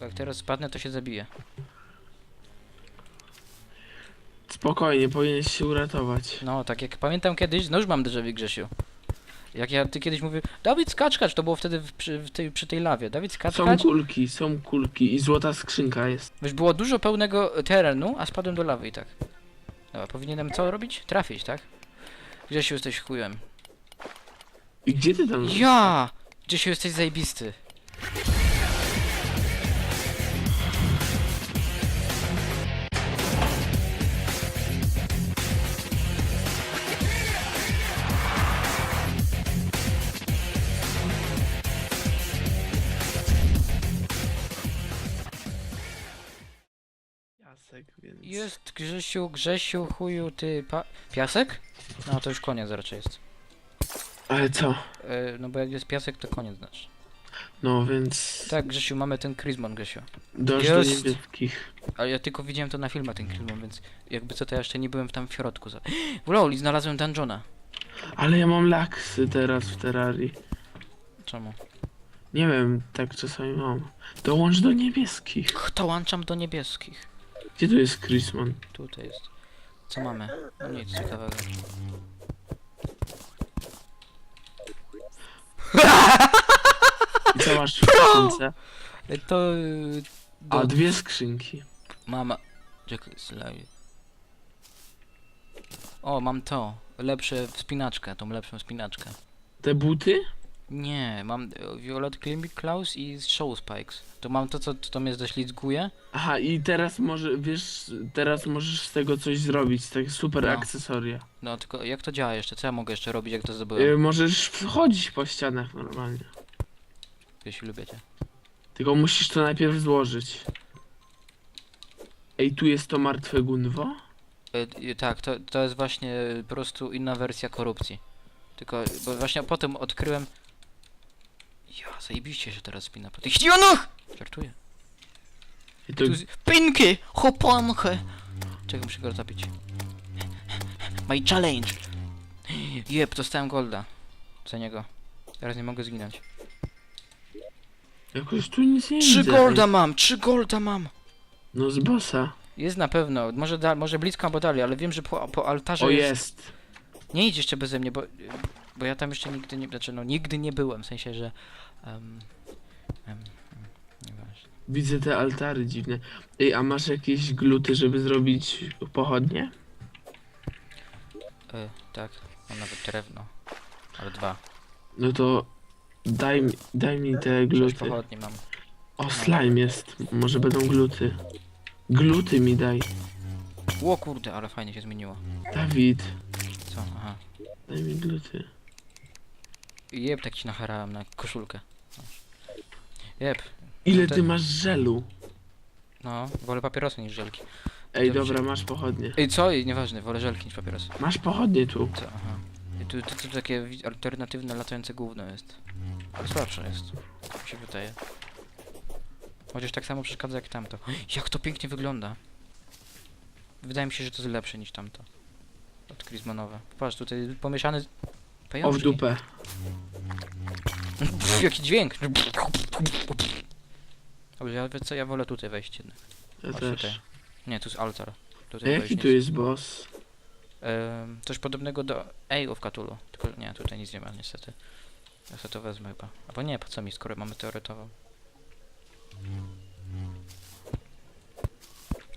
Jak teraz spadnę, to się zabiję. Spokojnie, powinieneś się uratować. No, tak jak pamiętam kiedyś, no już mam déjà vu, Grzesiu. Jak ja, ty kiedyś mówił, Dawid skacz, skacz, to było wtedy w, przy, w tej, przy tej lawie. Dawid Są kulki, są kulki i złota skrzynka jest. Wiesz, było dużo pełnego terenu, a spadłem do lawy i tak. Dobra, powinienem co robić? Trafić, tak? Grzesiu, jesteś chujem. I gdzie ty tam? Ja! Grzesiu, jesteś zajebisty. Jest Grzesiu, Grzesiu, chuju, ty pa... Piasek? No to już koniec raczej jest. Ale co? E, no bo jak jest piasek, to koniec znaczy. No więc... Tak, Grzesiu, mamy ten Krismon, Grzesiu. Jest. do niebieskich. Ale ja tylko widziałem to na filmach, ten Krismon, więc jakby co, to ja jeszcze nie byłem tam w środku. za- W LoL i znalazłem dungeona. Ale ja mam laksy teraz w Terrarii. Czemu? Nie wiem, tak czasami mam. Dołącz do niebieskich. Dołączam do niebieskich. Gdzie tu jest Chrisman? Tutaj jest. Co mamy? No nic ciekawego. I co masz w skrzynce? E, To... y, A, Do... dwie skrzynki. Mama... Czekaj, slide. O, mam to. Lepsze wspinaczkę, tą lepszą wspinaczkę. Te buty? Nie, mam e, Violet Climbing Klaus i Show Spikes. To mam to, co to mnie ześlizguje. Aha, i teraz może, wiesz, teraz możesz z tego coś zrobić, tak super No. akcesoria. No tylko jak to działa jeszcze? Co ja mogę jeszcze robić, jak to Y, zdobyłem? możesz wchodzić po ścianach normalnie. Jeśli lubicie. Tylko musisz to najpierw złożyć. Ej, tu jest to martwe gunwo? E, tak, to, to jest właśnie po prostu inna wersja korupcji. Tylko, bo właśnie potem odkryłem... Ja, zajebiście się teraz spina po tych ścianach! Żartuję. I Tu. Pinki! Chopankę! Czekaj, muszę go zabić. My challenge! Jep, dostałem golda. Za niego. Teraz nie mogę zginąć. jakoś tu nic nie Trzy widzę. golda mam! Trzy golda mam! No z bossa. Jest na pewno. Może, da, może blisko albo dalej, ale wiem, że po, po altarze O jest... jest. Nie idź jeszcze beze mnie, bo, bo ja tam jeszcze nigdy nie, znaczy no nigdy nie byłem, w sensie, że um, um, nieważne. Widzę te altary dziwne. Ej, a masz jakieś gluty, żeby zrobić pochodnie? E, tak, mam nawet drewno, ale dwa, No to daj mi, daj mi te sześć gluty. pochodni mam. O, slime jest. Może będą gluty. Gluty mi daj. Ło kurde, ale fajnie się zmieniło. Dawid, Co, aha. daj mi gluty. Jeb, tak ci nacharałem na koszulkę. Jeb, Ile ty masz żelu? no, wolę papierosy niż żelki. Ej, Dobrze. dobra, masz pochodnie. Ej, co? Ej, nieważne, wolę żelki niż papierosy. Masz pochodnie tu. Co, aha. I tu, tu, tu takie wi- alternatywne latające gówno jest. Ale słabsze jest, mi się wydaje. Chociaż tak samo przeszkadza jak tamto. Jak to pięknie wygląda. Wydaje mi się, że to jest lepsze niż tamto. Od Krismanowe. Patrz, tutaj pomieszany O, w pajączki. dupę. Pff, Jaki dźwięk. Dobrze, ja, co, ja wolę tutaj wejść jednak. Ja Chodź też. tutaj. Nie, tu jest altar. A Tutaj jaki tu jest boss? Em, coś podobnego do Ej of Cthulhu. Tylko nie, tutaj nic nie ma niestety. Ja sobie to wezmę chyba. Albo nie, po co mi, skoro mamy teoretową.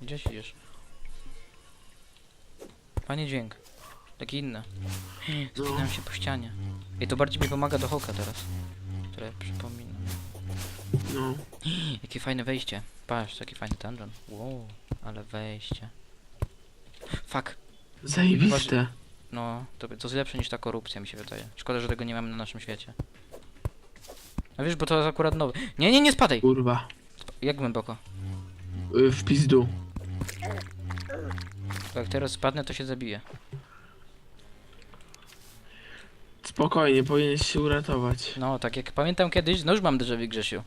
Gdzie siedzisz? Fajny dźwięk. Taki inny. Zginąłem się po ścianie. I to bardziej mi pomaga do hoka teraz. Które przypominam. No. Jakie fajne wejście. Patrz, taki fajny dungeon. Wow, ale wejście. Fuck. Zajebiste. No, to, to jest lepsze niż ta korupcja, mi się wydaje. Szkoda, że tego nie mamy na naszym świecie. A wiesz, bo to jest akurat nowy. Nie, nie, nie spadaj! Kurwa. Sp jak głęboko? Y, W pizdu. Jak teraz spadnę, to się zabiję. Spokojnie, powinieneś się uratować. No, tak jak pamiętam kiedyś, no już mam déjà vu, Grzesiu.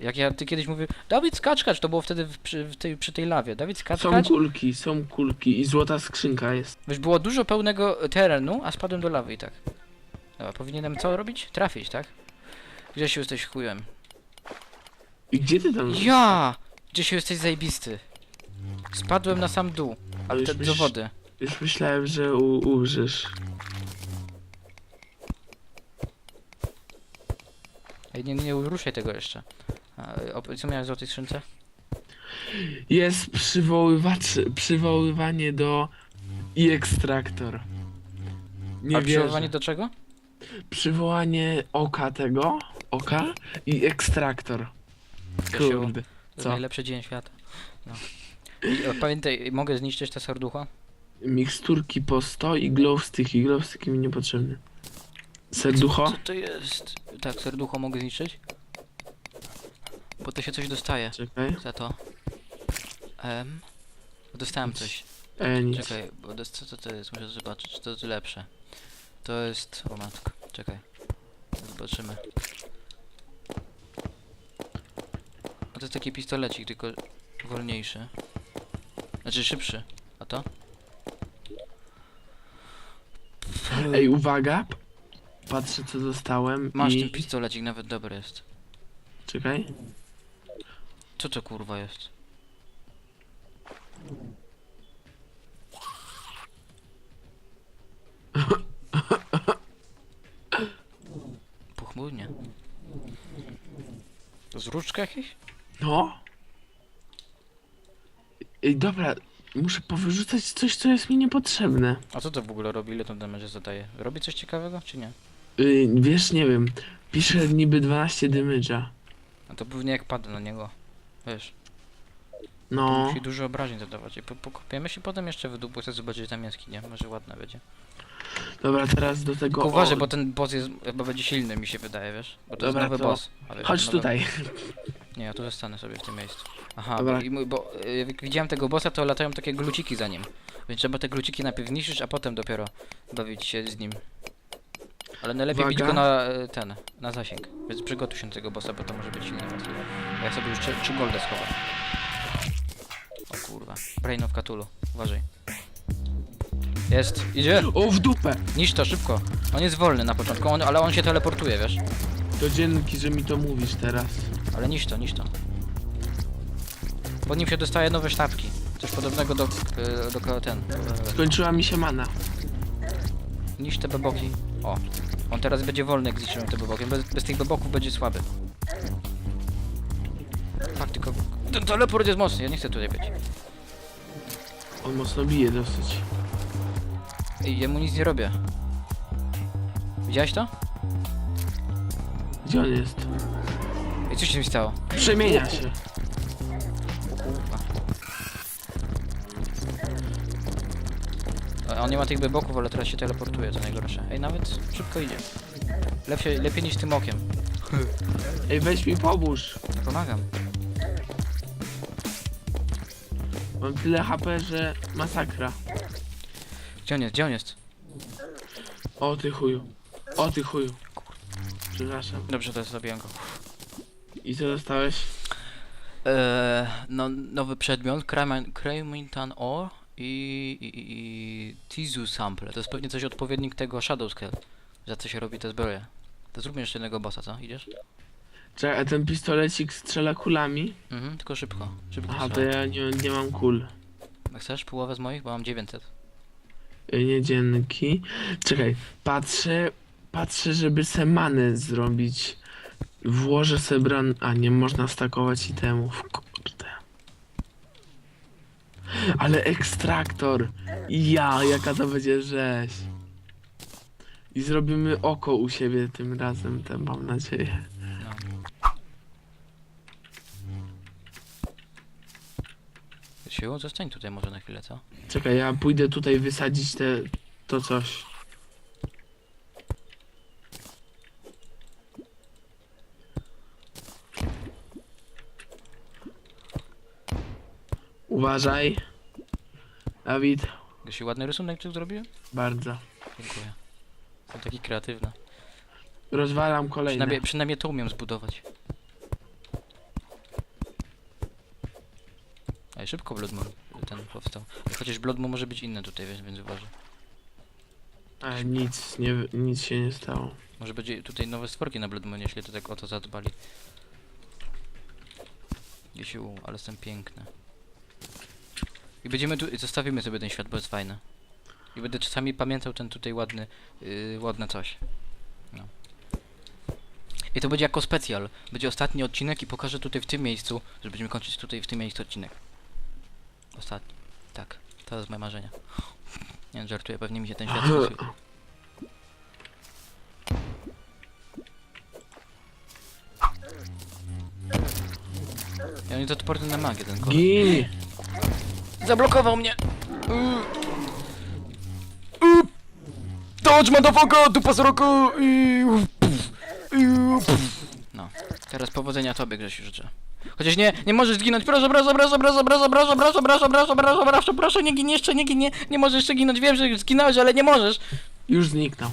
Jak ja, ty kiedyś mówił, Dawid skacz, skacz, to było wtedy w, przy, w tej, przy tej lawie. Dawid Są kulki, są kulki i złota skrzynka jest. Wiesz, było dużo pełnego terenu, a spadłem do lawy i tak. Dobra, powinienem co robić? Trafić, tak? Grzesiu, jesteś chujem. I gdzie ty tam? Ja! Gdzieś jesteś zajebisty. Spadłem na sam dół, ale Już te, do wody. Już myślałem, że u- umrzesz. Ej, nie, nie ruszaj tego jeszcze. A, o, co miałeś w złotej skrzynce? Jest przywoływacz, przywoływanie do i ekstraktor. Nie A wierzę. przywoływanie do czego? Przywołanie oka tego, oka i ekstraktor. Jasiu, Kurde. To jest Co? najlepszy dzień świata. No. I, o, pamiętaj, mogę zniszczyć te serducha? Miksturki po 100 i glowsticki. Glowsticki mi niepotrzebne. Serducho? Co to jest? Tak, serducho mogę zniszczyć? Bo to się coś dostaje Czekaj. za to. Em, dostałem coś. E, nic. Czekaj, bo dos- co to, to jest? Muszę zobaczyć, czy to jest lepsze. To jest... O matko, czekaj. Zobaczymy. A to jest taki pistolecik, tylko wolniejszy. Znaczy szybszy. A to? Ej, uwaga. Patrzę co dostałem Masz i... ten pistolecik, nawet dobry jest. Czekaj. Co to kurwa jest? Pochmurnie. To zróżka jakieś? No. Ej, dobra. Muszę powyrzucać coś, co jest mi niepotrzebne. A co to w ogóle robi? Ile to damage zadaje? Robi coś ciekawego, czy nie? Yy, wiesz, nie wiem. Pisze niby 12 damage'a. No to pewnie jak padł na niego. Wiesz, No. musi dużo obrażeń zadawać. I po- pokopiemy się potem jeszcze w dół, bo chcę zobaczyć tam jaskinie. Może ładna będzie. Dobra, teraz do tego... Tylko uważaj, o, bo ten boss jest, chyba będzie silny, mi się wydaje, wiesz? Bo to Dobra, jest nowy to boss. A wiesz, Chodź nowy- tutaj. Nie, ja tu zostanę sobie w tym miejscu. Aha, Dobra. bo, i mój- bo y, jak widziałem tego bossa, to latają takie gluciki za nim. Więc trzeba te gluciki najpierw zniszczyć, a potem dopiero bawić się z nim. Ale najlepiej bić Uwaga. go na y, ten, na zasięg. Więc przygotuj się do tego bossa, bo to może być silny. A ja sobie już trzy, trzy golda schowam. O kurwa. Brain of Cthulhu. Uważaj. Jest, idzie! O, w dupę! Niszcz to, szybko. On jest wolny na początku, on, ale on się teleportuje, wiesz? To dzięki, że mi to mówisz teraz. Ale niż to, niż to. Po nim się dostaje nowe sztabki. Coś podobnego do, e, do ten. e, Skończyła mi się mana. Niż te beboki. O. On teraz będzie wolny, jak zniszczymy te beboki. Bez, bez tych beboków będzie słaby. Tak, tylko... Ten teleport jest mocny, ja nie chcę tutaj być. On mocno bije dosyć. Ej, jemu nic nie robię. Widziałeś to? Gdzie on jest? Ej, co się mi stało? Przemienia się. On nie ma tych beboków, ale teraz się teleportuje, to najgorsze. Ej, nawet szybko idzie. Lepiej, lepiej niż tym okiem. Ej, weź mi pomóż. Pomagam. Mam tyle HP, że masakra. Gdzie on jest? Gdzie on jest? O ty chuju. O ty chuju. Przepraszam. Dobrze, to zabiję go. I co dostałeś? Eee, no, nowy przedmiot, Craymintan Ore i, i, i, Tizu Sample. To jest pewnie coś odpowiednik tego Shadow Scale, za co się robi te zbroje. To zróbmy jeszcze jednego bossa, co? Idziesz? Czekaj, a ten pistolecik strzela kulami? Mhm, tylko szybko. Szybko Aha, to ja nie, nie mam kul. Chcesz połowę z moich? Bo mam 900. Ej, Nie dzięki. Czekaj, patrzę, patrzę, żeby se manę zrobić. Włożę se bran... A, nie można stakować itemów. Kurde. Ale ekstraktor. Ja, jaka to będzie rzeź. I zrobimy oko u siebie tym razem, te mam nadzieję. Siło, zostań tutaj może na chwilę, co? Czekaj, ja pójdę tutaj wysadzić te... to coś. Uważaj. Dawid, Gdzieś ładny rysunek tu zrobiłem? bardzo. Dziękuję. Jestem taki kreatywny. Rozwalam kolejne. Przynajmniej, przynajmniej to umiem zbudować. Ej, szybko Blood Moon ten powstał. Chociaż Blood Moon może być inny tutaj, więc, więc uważaj. A, nic, nie, nic się nie stało. Może będzie tutaj nowe stworki na Blood Moonie, jeśli to tak o to zadbali. Gdzieś u, ale są piękne. I będziemy tu, zostawimy sobie ten świat, bo jest fajny. I będę czasami pamiętał ten tutaj ładny, yy, ładne coś. No. I to będzie jako specjal. Będzie ostatni odcinek i pokażę tutaj w tym miejscu, że będziemy kończyć tutaj w tym miejscu odcinek. Ostatni. Tak. To jest moje marzenie. Nie, żartuję, pewnie mi się ten świat skończy. Ja nie to odporny na magię ten kolor. Gin! Zablokował mnie! Dodge motherfucker! Dupa z roku! No. Teraz powodzenia tobie, Grzesiu, życzę. Chociaż nie, nie możesz zginąć, proszę, proszę, proszę, proszę, proszę, proszę, proszę, proszę, proszę, proszę, proszę, proszę, nie gin jeszcze, nie gin, nie, nie możesz jeszcze ginąć, wiem, że zginąłeś, ale nie możesz. Już zniknął.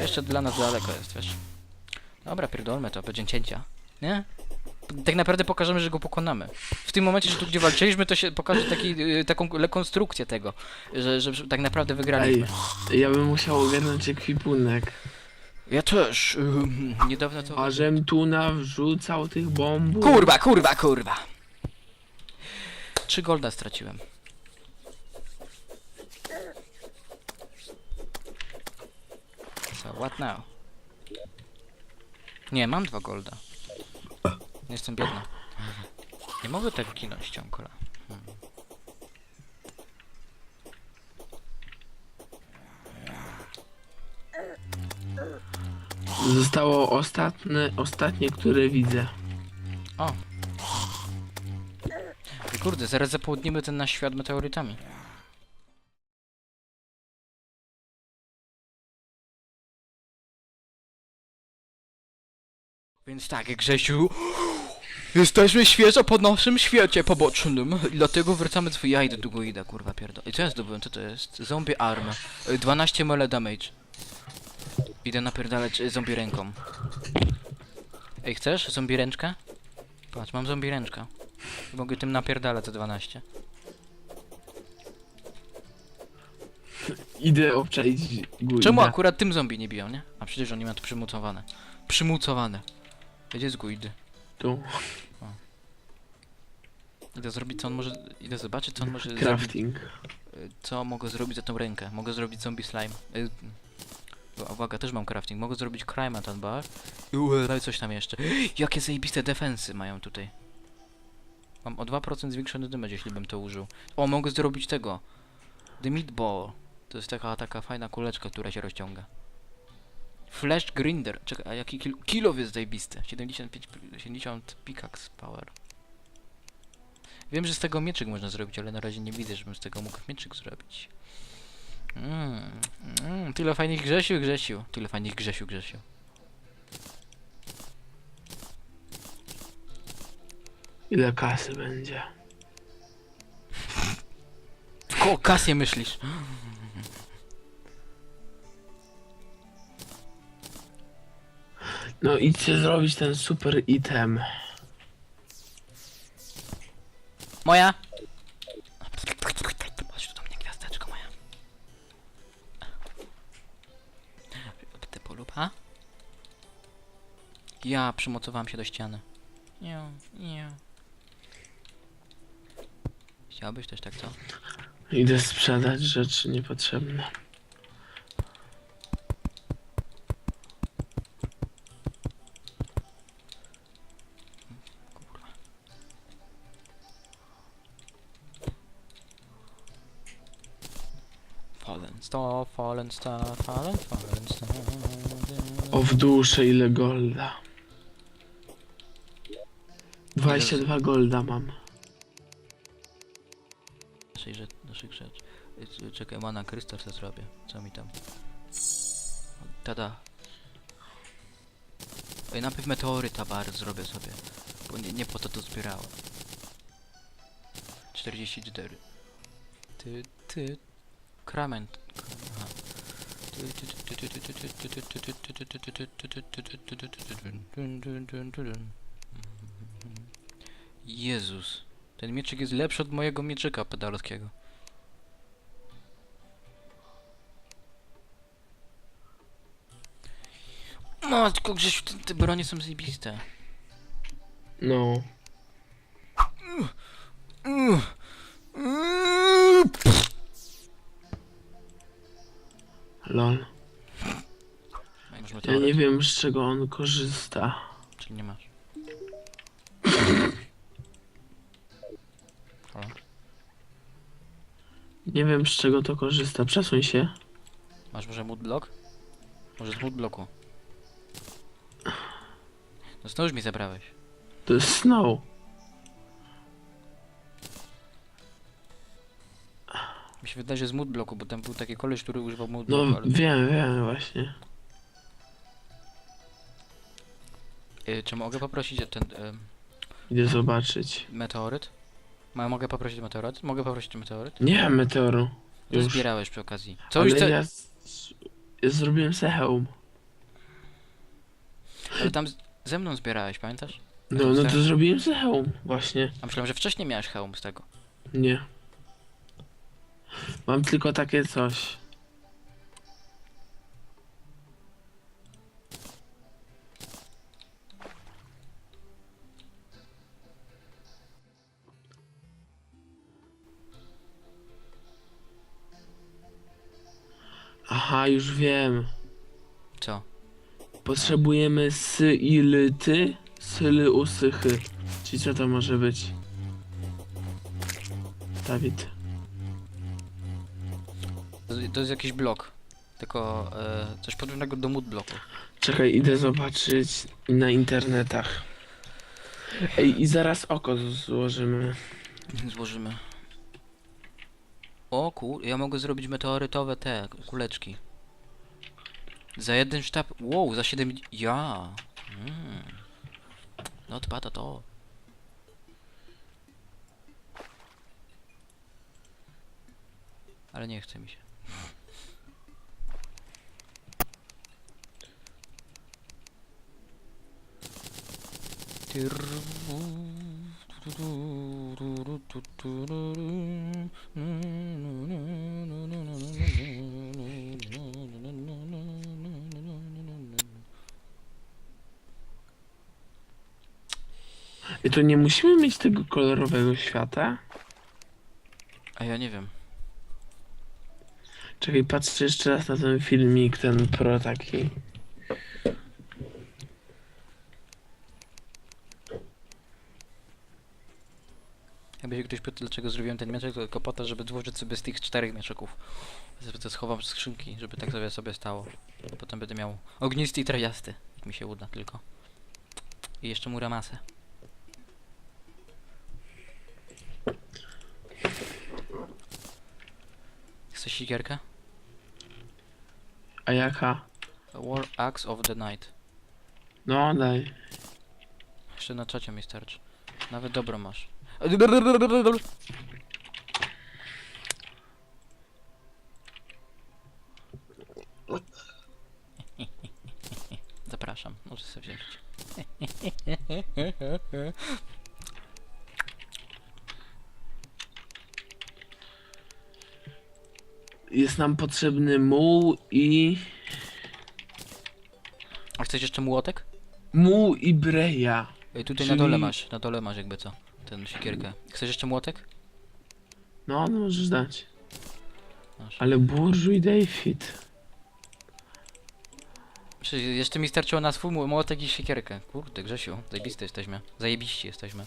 Jeszcze dla nas daleko jest, wiesz. Dobra, pierdolmy to, będzie cięcia. Nie? Tak naprawdę pokażemy, że go pokonamy. W tym momencie, że tu gdzie walczyliśmy, to się pokaże taki, y, taką rekonstrukcję tego, że, że, tak naprawdę wygraliśmy. Ej, ja bym musiał ogarnąć ekwipunek. Ja też. ym, niedawno to... A żem tu nawrzucał tych bombów. Kurwa, kurwa, kurwa! Trzy golda straciłem. So, what now? Nie, mam dwa golda. Jestem biedny. Nie mogę tak ginąć ciągle. Hmm. Zostało ostatnie, ostatnie, które widzę. O! Kurde, zaraz zapłodnimy ten nasz świat meteorytami. Więc tak, Grzesiu, jesteśmy świeżo po naszym świecie pobocznym, i dlatego wracamy do... Ja idę długo idę, kurwa pierdol. I co ja zdobyłem, co to jest? Zombie arm. Y, 12 mele damage. Idę napierdalać y, zombie ręką. Ej, chcesz zombie ręczkę? Patrz, mam zombie ręczkę. I Mogę tym napierdalać te 12. Idę obczaić górę. Czemu akurat tym zombie nie biją, nie? A przecież oni mają to przymucowane. Przymucowane. Gdzie jest guild? Tu. Idę zrobić co on może... Idę zobaczyć co on może zrobić. Crafting. Y, Co mogę zrobić za tą rękę? Mogę zrobić zombie slime. Y, u- Uwaga, też mam crafting. Mogę zrobić crime ten bar. I u- daj coś tam jeszcze. Jakie zajebiste defensy mają tutaj. Mam o 2% zwiększony damage, jeśli bym to użył. O, mogę zrobić tego. The meatball. To jest taka, taka fajna kuleczka, która się rozciąga. Flash grinder. Czekaj, a jaki kil kilo jest zajebisty? 75, pi- 70 pickaxe power. Wiem, że z tego mieczyk można zrobić, ale na razie nie widzę, żebym z tego mógł mieczyk zrobić. Mm, mm, tyle fajnych Grzesiu, Grzesiu. Tyle fajnych Grzesiu, Grzesiu. Ile kasy będzie? O kasję myślisz. No idźcie zrobić ten super item. Moja? Chodź tu do mnie, gwiazdeczko moja. Ty poluba? Ja przymocowałem się do ściany. Nie, nie. Chciałbyś też tak, co? Idę sprzedać rzeczy niepotrzebne. Star, fallen star, fallen, fallen star. O w duszę ile golda. 22 golda mam. Naszej rzecz, naszych rzeczy. Y, Czekaj, mana krystal co zrobię. Co mi tam? Tada. Ej, najpierw meteoryta bar zrobię sobie. Bo nie, nie po to to zbierałem. 44. Ty, ty. Krament. Jezus. Ten mieczyk jest lepszy od mojego mieczyka pedalowskiego. Matko Grzesiu, te, te bronie są zajebiste. No. Lol. Ja nie wiem z czego on korzysta. Czyli nie masz. Halo? Nie wiem z czego to korzysta. Przesuń się. Masz może mood block? Może z mood blocku. No już mi zabrałeś. To jest snow. Mi się wydaje, że z mood blocku, bo tam był taki koleś, który używał No ale... wiem, wiem właśnie. Y, czy mogę poprosić o ten y, Idę zobaczyć. meteoryt? Ma, mogę poprosić o meteoryt? Mogę poprosić o meteoryt? Nie meteoru. To Już. zbierałeś przy okazji. Co Ale już te... ja, z... ja zrobiłem se hełm. Ale tam z... ze mną zbierałeś, pamiętasz? No, no to zrobiłem se hełm. Właśnie. A myślałem, że wcześniej miałeś hełm z tego. Nie. Mam tylko takie coś. Aha, już wiem. Co? Potrzebujemy sylity, syly usychy. Czyli co to może być? Dawid. To, jest jakiś blok. Tylko e, coś podobnego do mood bloku. Czekaj, idę zobaczyć na internetach. Ej, i zaraz oko z- złożymy. Złożymy. O kur... Ja mogę zrobić meteorytowe te kuleczki. Za jeden sztab... Wow, za 7... Ja! Mm. No to to. Ale nie chce mi się. I to nie musimy mieć tego kolorowego świata? A ja nie wiem. Czekaj, patrzę jeszcze raz na ten filmik, ten pro taki. Ktoś pytał, dlaczego zrobiłem ten mieczek, to tylko po to, żeby złożyć sobie z tych czterech mieczeków. To schowam w skrzynki, żeby tak sobie sobie stało. Potem będę miał ognisty i trajasty, jak mi się uda tylko. I jeszcze muramasę. Chcesz sikierkę? A jaka? War Axe of the Night. No, daj. Jeszcze na czacie mi starczy. Nawet dobro masz. Zapraszam, możesz sobie wziąć. Jest nam potrzebny muł i... A chcesz jeszcze młotek? Muł i breja. Ej, tutaj Czyli- na dole masz, na dole masz jakby co. Ten siekierkę. Chcesz jeszcze młotek? No, no możesz dać. Masz. Ale burżuj David. Jeszcze mi starczyło na swój młotek i siekierkę. Kurde, Grzesiu, zajebisty jesteśmy. Zajebiści jesteśmy.